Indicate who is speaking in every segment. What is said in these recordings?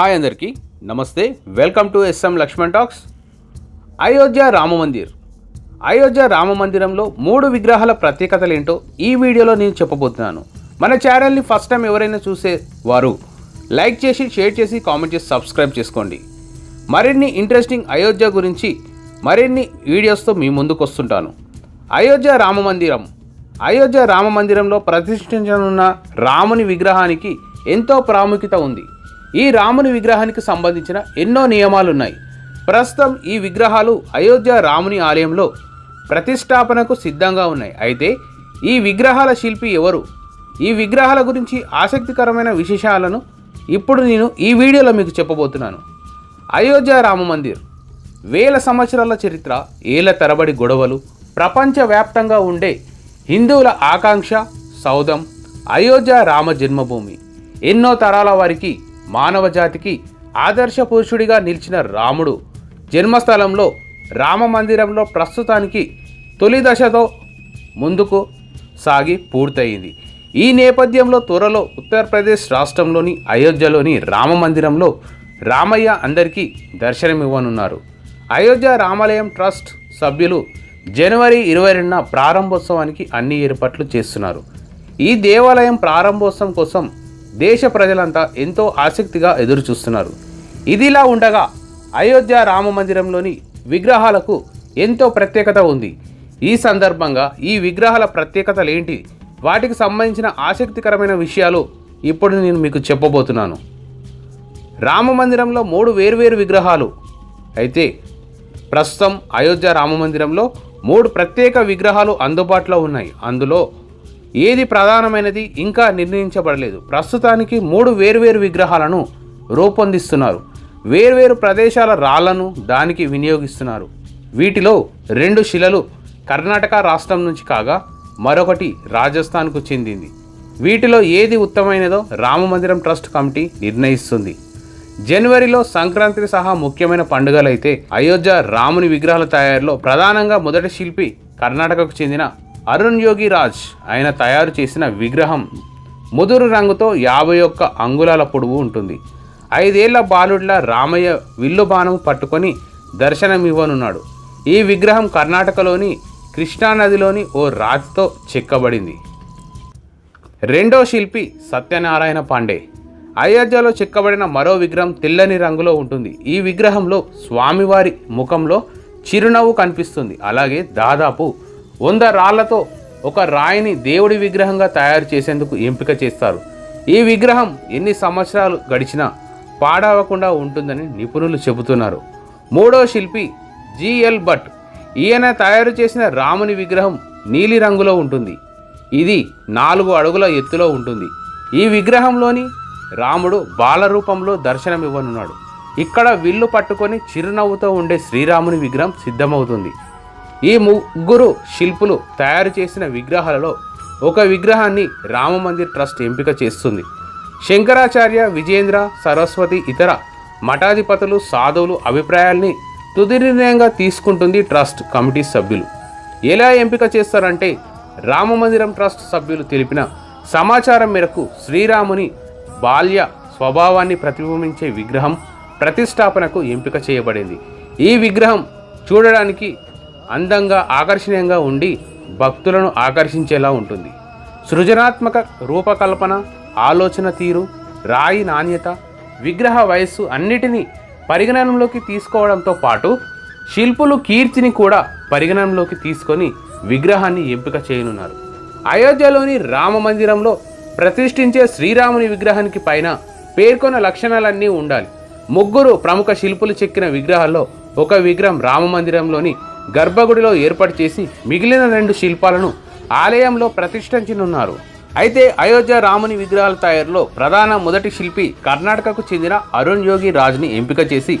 Speaker 1: Hi అందరికీ. నమస్తే. Welcome to SM Lakshman talks. Ayodhya Rama Mandir. Ayodhya Rama మందిరంలో మూడు విగ్రహాల ప్రత్యేకతలు ఏంటో ఈ వీడియోలో నేను చెప్పబోతున్నాను. మన ఛానల్ని ఫస్ట్ టైం ఎవరైనా చూసే వారు లైక్ చేసి షేర్ చేసి కామెంట్ చేసి సబ్స్క్రైబ్ చేసుకోండి. మరిన్ని ఇంట్రెస్టింగ్ అయోధ్య గురించి మరిన్ని వీడియోస్తో మీ ముందుకు వస్తుంటాను అయోధ్య రామ మందిరం. అయోధ్య రామ మందిరంలో ప్రతిష్ఠించనున్న రాముని విగ్రహానికి ఎంతో ప్రాముఖ్యత ఉంది. ఈ రాముని విగ్రహానికి సంబంధించిన ఎన్నో నియమాలు ఉన్నాయి ప్రస్తుతం ఈ విగ్రహాలు అయోధ్య రాముని ఆలయంలో ప్రతిష్టాపనకు సిద్ధంగా ఉన్నాయి. అయితే ఈ విగ్రహాల శిల్పి ఎవరు? ఈ విగ్రహాల గురించి ఆసక్తికరమైన విశేషాలను ఇప్పుడు నేను ఈ వీడియోలో మీకు చెప్పబోతున్నాను. అయోధ్య రామ మందిర్ వేల సంవత్సరాల చరిత్ర ఏళ్ళ తరబడి గొడవలు ప్రపంచవ్యాప్తంగా ఉండే హిందువుల ఆకాంక్ష సౌధం అయోధ్య రామ జన్మభూమి ఎన్నో తరాల వారికి మానవ జాతికి ఆదర్శ పురుషుడిగా నిలిచిన రాముడు. జన్మస్థలంలో రామ మందిరంలో ప్రస్తుతానికి తొలి దశతో ముందుకు సాగి పూర్తయింది. ఈ నేపథ్యంలో త్వరలో ఉత్తరప్రదేశ్ రాష్ట్రంలోని అయోధ్యలోని రామ మందిరంలో రామయ్య అందరికీ దర్శనమివ్వనున్నారు. అయోధ్య రామాలయం ట్రస్ట్ సభ్యులు జనవరి ఇరవై రెండున ప్రారంభోత్సవానికి అన్ని ఏర్పాట్లు చేస్తున్నారు. ఈ దేవాలయం ప్రారంభోత్సవం కోసం దేశ ప్రజలంతా ఎంతో ఆసక్తిగా ఎదురు చూస్తున్నారు ఇదిలా ఉండగా అయోధ్య రామ మందిరంలోని విగ్రహాలకు ఎంతో ప్రత్యేకత ఉంది. ఈ సందర్భంగా ఈ విగ్రహాల ప్రత్యేకతలు ఏంటి వాటికి సంబంధించిన ఆసక్తికరమైన విషయాలు ఇప్పుడు నేను మీకు చెప్పబోతున్నాను. రామ మందిరంలో మూడు వేర్వేరు విగ్రహాలు. అయితే ప్రస్తుతం అయోధ్య రామ మందిరంలో మూడు ప్రత్యేక విగ్రహాలు అందుబాటులో ఉన్నాయి. అందులో ఏది ప్రధానమైనది ఇంకా నిర్ణయించబడలేదు. ప్రస్తుతానికి మూడు వేర్వేరు విగ్రహాలను రూపొందిస్తున్నారు. వేర్వేరు ప్రదేశాల రాళ్ళను దానికి వినియోగిస్తున్నారు. వీటిలో రెండు శిలలు కర్ణాటక రాష్ట్రం నుంచి కాగా మరొకటి రాజస్థాన్కు చెందింది. వీటిలో ఏది ఉత్తమైనదో రామమందిరం ట్రస్ట్ కమిటీ నిర్ణయిస్తుంది. జనవరిలో సంక్రాంతి సహా ముఖ్యమైన పండుగలైతే అయోధ్య రాముని విగ్రహాల తయారీలో ప్రధానంగా మొదటి శిల్పి కర్ణాటకకు చెందిన అరుణ్ యోగి రాజ్ ఆయన తయారు చేసిన విగ్రహం ముదురు రంగుతో యాభై ఒక్క అంగుళాల పొడవు ఉంటుంది. ఐదేళ్ళ బాలుడ్ల రామయ్య విల్లు బాణం పట్టుకొని దర్శనమివ్వనున్నాడు. ఈ విగ్రహం కర్ణాటకలోని కృష్ణానదిలోని ఓ రాతితో చెక్కబడింది. రెండో శిల్పి సత్యనారాయణ పాండే. అయోధ్యలో చెక్కబడిన మరో విగ్రహం తెల్లని రంగులో ఉంటుంది. ఈ విగ్రహంలో స్వామివారి ముఖంలో చిరునవ్వు కనిపిస్తుంది. అలాగే దాదాపు వంద రాళ్ళతో ఒక రాయిని దేవుడి విగ్రహంగా తయారు చేసేందుకు ఎంపిక చేస్తారు. ఈ విగ్రహం ఎన్ని సంవత్సరాలు గడిచినా పాడవకుండా ఉంటుందని నిపుణులు చెబుతున్నారు. మూడో శిల్పి జిఎల్ భట్. ఈయన తయారు చేసిన రాముని విగ్రహం నీలిరంగులో ఉంటుంది. ఇది నాలుగు అడుగుల ఎత్తులో ఉంటుంది. ఈ విగ్రహంలోని రాముడు బాలరూపంలో దర్శనమివ్వనున్నాడు. ఇక్కడ విల్లు పట్టుకొని చిరునవ్వుతో ఉండే శ్రీరాముని విగ్రహం సిద్ధమవుతుంది. ఈ ముగ్గురు శిల్పులు తయారు చేసిన విగ్రహాలలో ఒక విగ్రహాన్ని రామమందిర్ ట్రస్ట్ ఎంపిక చేస్తుంది. శంకరాచార్య విజేంద్ర సరస్వతి ఇతర మఠాధిపతులు సాధువులు అభిప్రాయాల్ని తుది నిర్ణయంగా తీసుకుంటుంది ట్రస్ట్ కమిటీ సభ్యులు. ఎలా ఎంపిక చేస్తారంటే రామమందిరం ట్రస్ట్ సభ్యులు తెలిపిన సమాచారం మేరకు శ్రీరాముని బాల్య స్వభావాన్ని ప్రతిబింబించే విగ్రహం ప్రతిష్టాపనకు ఎంపిక చేయబడింది. ఈ విగ్రహం చూడడానికి అందంగా ఆకర్షణీయంగా ఉండి భక్తులను ఆకర్షించేలా ఉంటుంది. సృజనాత్మక రూపకల్పన ఆలోచన తీరు రాయి నాణ్యత విగ్రహ వయస్సు అన్నిటినీ పరిగణనలోకి తీసుకోవడంతో పాటు శిల్పులు కీర్తిని కూడా పరిగణనలోకి తీసుకొని విగ్రహాన్ని ఎంపిక చేయనున్నారు. అయోధ్యలోని రామ మందిరంలో ప్రతిష్ఠించే శ్రీరాముని విగ్రహానికి పైన పేర్కొన్న లక్షణాలన్నీ ఉండాలి. ముగ్గురు ప్రముఖ శిల్పులు చెక్కిన విగ్రహాల్లో ఒక విగ్రహం రామ మందిరంలోని గర్భగుడిలో ఏర్పాటు చేసి మిగిలిన రెండు శిల్పాలను ఆలయంలో ప్రతిష్ఠించనున్నారు అయితే అయోధ్య రాముని విగ్రహాల తయారులో ప్రధాన మొదటి శిల్పి కర్ణాటకకు చెందిన అరుణ్ యోగి రాజ్ని ఎంపిక చేసి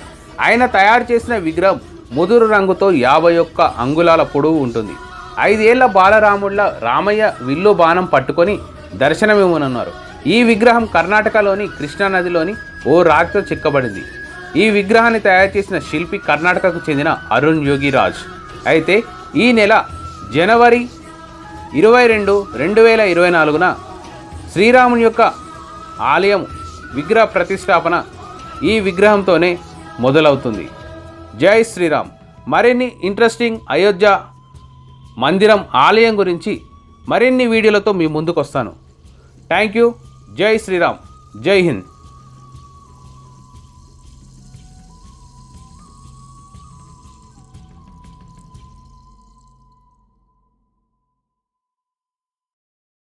Speaker 1: ఆయన తయారు చేసిన విగ్రహం ముదురు రంగుతో యాభై ఒక్క అంగుళాల పొడవు ఉంటుంది. ఐదేళ్ళ బాలరాముళ్ళ రామయ్య విల్లు బాణం పట్టుకొని దర్శనమివ్వనున్నారు. ఈ విగ్రహం కర్ణాటకలోని కృష్ణానదిలోని ఓ రాతితో చిక్కబడింది. ఈ విగ్రహాన్ని తయారు చేసిన శిల్పి కర్ణాటకకు చెందిన అరుణ్ యోగి రాజ్. అయితే ఈ నెల జనవరి ఇరవై రెండు రెండు వేల ఇరవై నాలుగున శ్రీరాముని యొక్క ఆలయం విగ్రహ ప్రతిష్టాపన ఈ విగ్రహంతోనే మొదలవుతుంది. జై శ్రీరామ్. మరిన్ని ఇంట్రెస్టింగ్ అయోధ్య మందిరం ఆలయం గురించి మరిన్ని వీడియోలతో మీ ముందుకు వస్తాను థ్యాంక్ యూ. జై శ్రీరామ్. జై హింద్.